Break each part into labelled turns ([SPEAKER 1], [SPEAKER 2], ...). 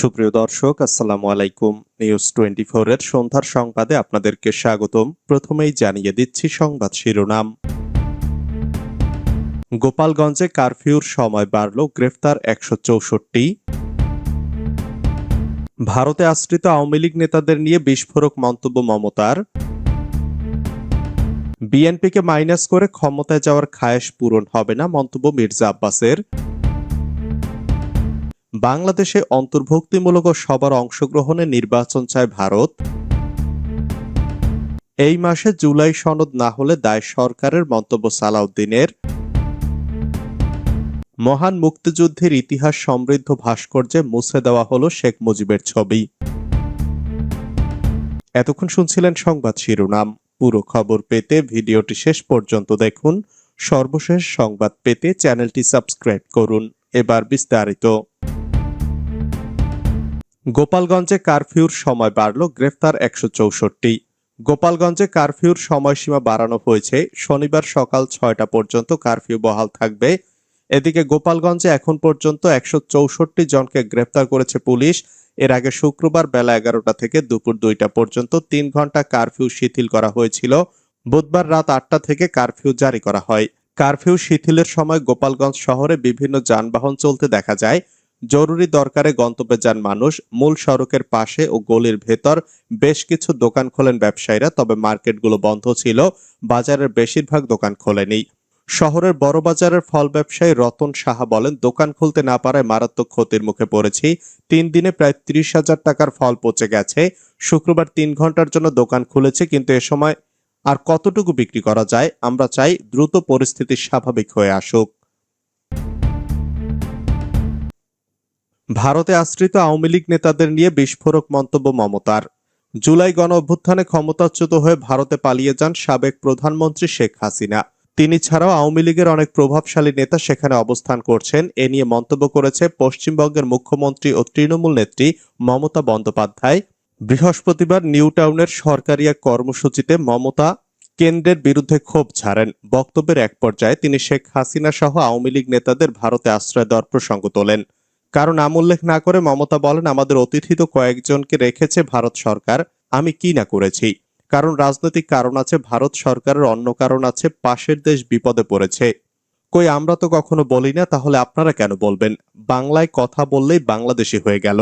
[SPEAKER 1] সুপ্রিয় দর্শক, আসসালামু আলাইকুম। নিউজ টোয়েন্টি এর সন্ধ্যার সংবাদে আপনাদেরকে স্বাগতম। প্রথমেই জানিয়ে দিচ্ছি সংবাদ শিরোনাম। গোপালগঞ্জে কারফিউর সময় বাড়ল গ্রেফতার একশো চৌষট্টি। ভারতে আশ্রিত আওয়ামী লীগ নেতাদের নিয়ে বিস্ফোরক মন্তব্য মমতার। বিএনপিকে মাইনাস করে ক্ষমতায় যাওয়ার খায়েশ পূরণ হবে না মন্তব্য মির্জা আব্বাসের। বাংলাদেশে অন্তর্ভুক্তিমূলক সবার অংশগ্রহণে নির্বাচন চায় ভারত। এই মাসে জুলাই সনদ না হলে দায় সরকারের মন্তব্য সালাউদ্দিনের। মহান মুক্তিযুদ্ধের ইতিহাস সমৃদ্ধ ভাস্কর্যে মুছে দেওয়া হলো শেখ মুজিবের ছবি। এতক্ষণ শুনছিলেন সংবাদ শিরোনাম। পুরো খবর পেতে ভিডিওটি শেষ পর্যন্ত দেখুন। সর্বশেষ সংবাদ পেতে চ্যানেলটি সাবস্ক্রাইব করুন। এবার বিস্তারিত। গোপালগঞ্জে কারফিউর সময় বাড়ল, গ্রেফতার একশো চৌষট্টি। গোপালগঞ্জে কারফিউর সময়সীমা বাড়ানো হয়েছে। শনিবার সকাল ছয়টা পর্যন্ত কারফিউ বহাল থাকবে। এদিকে গোপালগঞ্জে এখন পর্যন্ত একশো চৌষট্টি জনকে গ্রেফতার করেছে পুলিশ। এর আগে শুক্রবার বেলা এগারোটা থেকে দুপুর দুইটা পর্যন্ত তিন ঘণ্টা কারফিউ শিথিল করা হয়েছিল। বুধবার রাত আটটা থেকে কারফিউ জারি করা হয়। কারফিউ শিথিলের সময় গোপালগঞ্জ শহরে বিভিন্ন যানবাহন চলতে দেখা যায়। জরুরি দরকারে গন্তব্যে যান মানুষ, মূল সড়কের পাশে ও গলির ভেতর বেশ কিছু দোকান খোলেন ব্যবসায়ীরা, তবে মার্কেটগুলো বন্ধ ছিল, বাজারের বেশিরভাগ দোকান খোলেনি। শহরের বড় বাজারের ফল ব্যবসায়ী রতন সাহা বলেন, দোকান খুলতে না পারায় মারাত্মক ক্ষতির মুখে পড়েছি। তিন দিনে প্রায় ত্রিশ হাজার টাকার ফল পচে গেছে। শুক্রবার তিন ঘণ্টার জন্য দোকান খুলেছে, কিন্তু এ সময় আর কতটুকু বিক্রি করা যায়? আমরা চাই দ্রুত পরিস্থিতি স্বাভাবিক হয়ে আসুক। ভারতে আশ্রিত আওয়ামী লীগ নেতাদের নিয়ে বিস্ফোরক মন্তব্য মমতার। জুলাই গণ অভ্যুত্থানে ক্ষমতাচ্যুত হয়ে ভারতে পালিয়ে যান সাবেক প্রধানমন্ত্রী শেখ হাসিনা। তিনি ছাড়াও আওয়ামী লীগের অনেক প্রভাবশালী নেতা সেখানে অবস্থান করছেন। এ নিয়ে মন্তব্য করেছে পশ্চিমবঙ্গের মুখ্যমন্ত্রী ও তৃণমূল নেত্রী মমতা বন্দ্যোপাধ্যায়। বৃহস্পতিবার নিউ টাউনের সরকারি এক কর্মসূচিতে মমতা কেন্দ্রের বিরুদ্ধে ক্ষোভ ছাড়েন। বক্তব্যের এক পর্যায়ে তিনি শেখ হাসিনা সহ আওয়ামী লীগ নেতাদের ভারতে আশ্রয় দেওয়ার প্রসঙ্গ তোলেন। কারণ নাম উল্লেখ না করে মমতা বলেন, আমাদের অতিথি তো কয়েকজনকে রেখেছে ভারত সরকার, আমি কি না করেছি? কারণ রাজনৈতিক কারণ আছে, ভারত সরকারের অন্য কারণ আছে, পাশের দেশ বিপদে পড়েছে। কই, আমরা তো কখনো বলি না, তাহলে আপনারা কেন বলবেন? বাংলায় কথা বললেই বাংলাদেশি হয়ে গেল।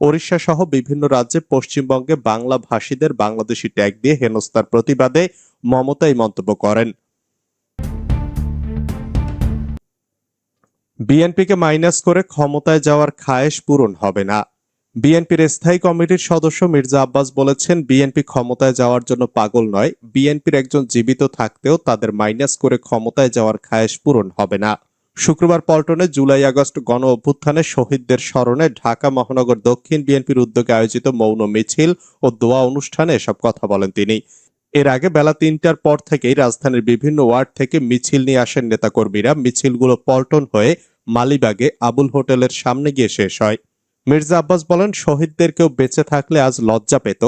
[SPEAKER 1] ওড়িশা সহ বিভিন্ন রাজ্যে পশ্চিমবঙ্গে বাংলা ভাষীদের বাংলাদেশি ট্যাগ দিয়ে হেনস্থার প্রতিবাদে মমতা এই মন্তব্য করেন। বিএনপিকে মাইনাস করে ক্ষমতায় যাওয়ার খায়েশ পূরণ হবে না। বিএনপির স্থায়ী কমিটির সদস্য মির্জা আব্বাস বলেছেন, বিএনপি ক্ষমতায় যাওয়ার জন্য পাগল নয়। বিএনপির একজন জীবিত থাকতেও তাদের মাইনাস করে ক্ষমতায় যাওয়ার খায়েশ পূরণ হবে না। শুক্রবার পল্টনে জুলাই আগস্ট গণ অভ্যুত্থানে শহীদদের স্মরণে ঢাকা মহানগর দক্ষিণ বিএনপির উদ্যোগে আয়োজিত মৌন মিছিল ও দোয়া অনুষ্ঠানে এসব কথা বলেন তিনি। এর আগে বেলা তিনটার পর থেকেই রাজধানীর বিভিন্ন ওয়ার্ড থেকে মিছিল নিয়ে আসেন নেতাকর্মীরা। মিছিলগুলো পল্টন হয়ে মালিবাগে আবুল হোটেলের সামনে গিয়ে শেষ হয়। মির্জা আব্বাস বলেন, শহীদদের কেউ বেঁচে থাকলে আজ লজ্জা পেত।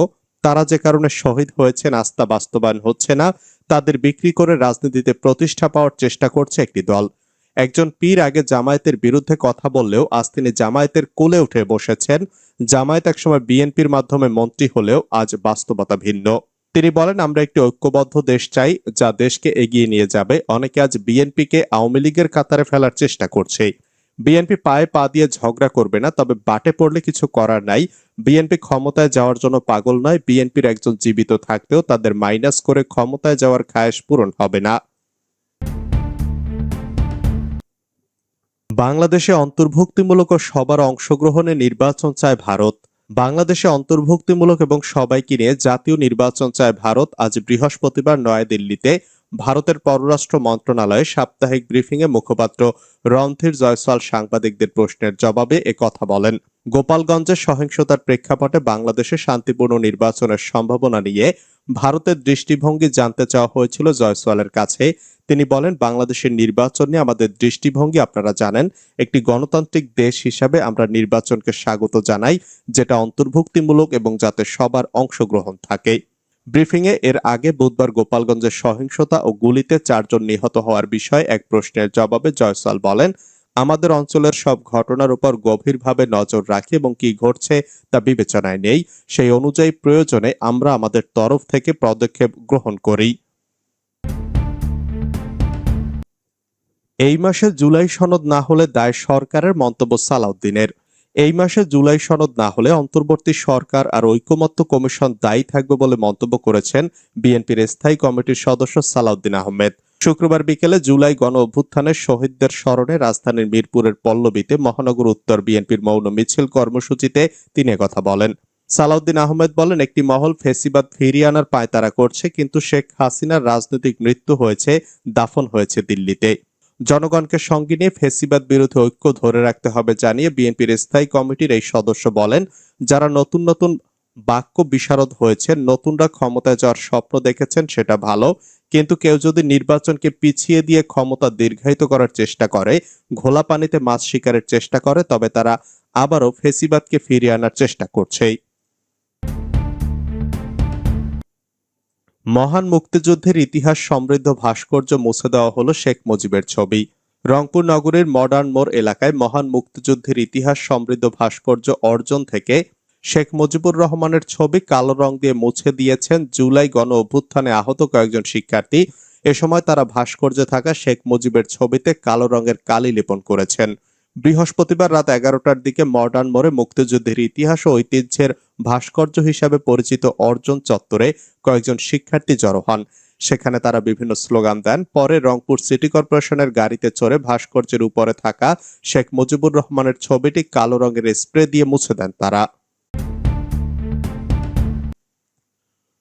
[SPEAKER 1] তারা যে কারণে শহীদ হয়েছেন, আস্থা বাস্তবায়ন হচ্ছে না। তাদের বিক্রি করে রাজনীতিতে প্রতিষ্ঠা পাওয়ার চেষ্টা করছে একটি দল। একজন পীর আগে জামায়াতের বিরুদ্ধে কথা বললেও আজ তিনি জামায়াতের কোলে উঠে বসেছেন। জামায়াত একসময় বিএনপির মাধ্যমে মন্ত্রী হলেও আজ বাস্তবতা ভিন্ন। তিনি বলেন, আমরা একটি ঐক্যবদ্ধ দেশ চাই যা দেশকে এগিয়ে নিয়ে যাবে। অনেকে আজ বিএনপিকে আওয়ামী লীগের কাতারে ফেলার চেষ্টা করছে। বিএনপি পায়ে পা দিয়ে ঝগড়া করবে না, তবে বাটে পড়লে কিছু করার নাই। বিএনপি ক্ষমতায় যাওয়ার জন্য পাগল নয়। বিএনপির একজন জীবিত থাকতেও তাদের মাইনাস করে ক্ষমতায় যাওয়ার খায়েশ পূরণ হবে না। বাংলাদেশে অন্তর্ভুক্তিমূলক সবার অংশগ্রহণে নির্বাচন চায় ভারত। বাংলাদেশে অন্তর্ভুক্তিমূলক এবং সবাইকে নিয়ে জাতীয় নির্বাচন চায় ভারত। আজ বৃহস্পতিবার নয়াদিল্লিতে ভারতের পররাষ্ট্র মন্ত্রণালয়ে সাপ্তাহিক ব্রিফিংয়ে মুখপাত্র রণধীর জয়সওয়াল সাংবাদিকদের প্রশ্নের জবাবে কথা বলেন। গোপালগঞ্জের সহিংসতার প্রেক্ষাপটে বাংলাদেশে শান্তিপূর্ণ নির্বাচনের সম্ভাবনা নিয়ে ভারতের দৃষ্টিভঙ্গি জানতে চাওয়া হয়েছিল জয়সওয়ালের কাছে। তিনি বলেন, বাংলাদেশের নির্বাচন নিয়ে আমাদের দৃষ্টিভঙ্গি, আপনারা জানেন, একটি গণতান্ত্রিক দেশ হিসাবে আমরা নির্বাচনকে স্বাগত জানাই, যেটা অন্তর্ভুক্তিমূলক এবং যাতে সবার অংশগ্রহণ থাকে। ব্রিফিংয়ে এর আগে বুধবার গোপালগঞ্জের সহিংসতা ও গুলিতে চারজন নিহত হওয়ার বিষয়ে এক প্রশ্নের জবাবে জয়সাল বলেন আমাদের অঞ্চলের সব ঘটনার উপর গভীরভাবে নজর রাখি এবং কি ঘটছে তা বিবেচনায় নেই। সেই অনুযায়ী প্রয়োজনে আমরা আমাদের তরফ থেকে পদক্ষেপ গ্রহণ করি। এই মাসে জুলাই সনদ না হলে দায় সরকারের মন্তব্য সালাউদ্দিনের। এই মাসে জুলাই সনদ না হলে অন্তর্বর্তী সরকার আর ঐকমত্য কমিশন দায়ী থাকবে বলে মন্তব্য করেছেন বিএনপির স্থায়ী কমিটির সদস্য সালাউদ্দিন আহমেদ। শুক্রবার বিকেলে জুলাই গণ অভ্যুত্থানের শহীদদের স্মরণে রাজধানীর মিরপুরের পল্লবীতে মহানগর উত্তর বিএনপির মৌন মিছিল কর্মসূচিতে তিনি কথা বলেন। সালাউদ্দিন আহমেদ বলেন, একটি মহল ফেসিবাদ ফিরিয়ে আনার পায়তারা করছে, কিন্তু শেখ হাসিনার রাজনৈতিক মৃত্যু হয়েছে, দাফন হয়েছে দিল্লিতে। জনগণকে সঙ্গে নিয়ে ফেসিবাদ বিরোধী ঐক্য ধরে রাখতে হবে জানিয়ে বিএনপির স্থায়ী কমিটির এই সদস্য বলেন, যারা নতুন নতুন বাক্য বিশারদ হয়েছেন নতুনরা ক্ষমতায় যাওয়ার স্বপ্ন দেখেছেন, সেটা ভালো। কিন্তু কেউ যদি নির্বাচনকে পিছিয়ে দিয়ে ক্ষমতা দীর্ঘায়িত করার চেষ্টা করে, ঘোলা পানিতে মাছ শিকারের চেষ্টা করে, তবে তারা আবারও ফেসিবাদকে ফিরিয়ে আনার চেষ্টা করছেই। মহান মুক্তিযুদ্ধের ইতিহাস সমৃদ্ধ ভাস্কর্য মুছে দেওয়া হলো শেখ মুজিবের ছবি। রংপুর নগরীর মডার্ন মোড় এলাকায় মহান মুক্তিযুদ্ধের ইতিহাস সমৃদ্ধ ভাস্কর্য অর্জন থেকে শেখ মুজিবুর রহমানের ছবি কালো রং দিয়ে মুছে দিয়েছেন জুলাই গণ অভ্যুত্থানে আহত কয়েকজন শিক্ষার্থী। এ সময় তারা ভাস্কর্যে থাকা শেখ মুজিবের ছবিতে কালো রঙের কালি লেপন করেছেন। বৃহস্পতিবার রাত এগারোটার দিকে মডার্ন মোড়ে মুক্তিযুদ্ধের ইতিহাস ও ঐতিহ্যের ভাস্কর্য হিসাবে পরিচিত অর্জন চত্বরে কয়েকজন শিক্ষার্থী জড়ো হন। সেখানে তারা বিভিন্ন স্লোগান দেন। পরে রংপুর সিটি কর্পোরেশনের গাড়িতে চড়ে ভাস্কর্যের উপরে থাকা শেখ মুজিবুর রহমানের ছবিটি কালো রঙের স্প্রে দিয়ে মুছে দেন তারা।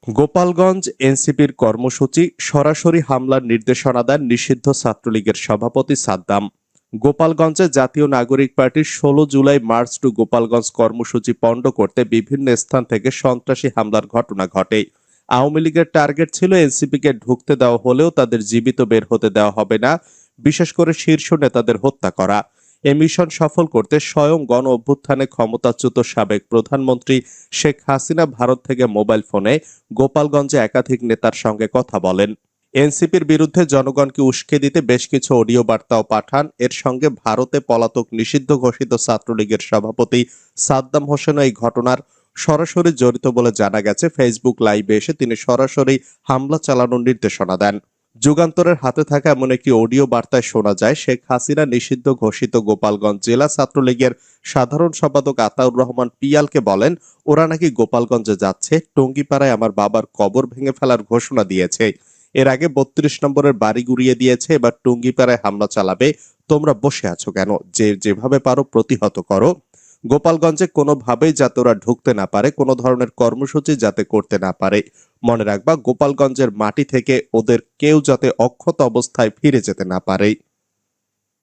[SPEAKER 1] গোপালগঞ্জ এনসিপির কর্মসূচি সরাসরি হামলার নির্দেশনা দেন নিষিদ্ধ ছাত্রলীগের সভাপতি সাদ্দাম। গোপালগঞ্জে জাতীয় নাগরিক পার্টির ষোলো জুলাই মার্চ টু গোপালগঞ্জ কর্মসূচি পণ্ড করতে বিভিন্ন স্থান থেকে সন্ত্রাসী হামলার ঘটনা ঘটে। আওয়ামী লীগের টার্গেট ছিল এনসিপিকে ঢুকতে দেওয়া হলেও তাদের জীবিত বের হতে দেওয়া হবে না, বিশেষ করে শীর্ষ নেতাদের হত্যা করা। এ মিশন সফল করতে স্বয়ং গণ অভ্যুত্থানে ক্ষমতাচ্যুত সাবেক প্রধানমন্ত্রী শেখ হাসিনা ভারত থেকে মোবাইল ফোনে গোপালগঞ্জে একাধিক নেতার সঙ্গে কথা বলেন। এনসিপির বিরুদ্ধে জনগণকে উস্কে দিতে বেশ কিছু অডিও বার্তাও পাঠান। এর সঙ্গে ভারতে পলাতক নিষিদ্ধ ঘোষিত ছাত্রলীগের সভাপতি সাদ্দাম হোসেন এই ঘটনার সরাসরি জড়িত বলে জানা গেছে। ফেসবুক লাইভে এসে তিনি সরাসরি হামলা চালানোর নির্দেশনা দেন। যুগান্তরের হাতে থাকা এমন একটি অডিও বার্তায় শোনা যায়, শেখ হাসিনা নিষিদ্ধ ঘোষিত গোপালগঞ্জ জেলা ছাত্রলীগের সাধারণ সম্পাদক আতাউর রহমান পিয়ালকে বলেন, ওরা নাকি গোপালগঞ্জে যাচ্ছে, টঙ্গিপাড়ায় আমার বাবার কবর ভেঙে ফেলার ঘোষণা দিয়েছে। এর আগে বত্রিশ নম্বরের বাড়ি গুড়িয়ে দিয়েছে, এবার টুঙ্গিপাড়ায় হামলা চালাবে। তোমরা বসে আছো কেন? যে যেভাবে পারো প্রতিহত করো। গোপালগঞ্জে কোনোভাবেই যাতে ওরা ঢুকতে না পারে, কোনো ধরনের কর্মসূচি যাতে করতে না পারে। মনে রাখবা গোপালগঞ্জের মাটি থেকে ওদের কেউ যাতে অক্ষত অবস্থায় ফিরে যেতে না পারে।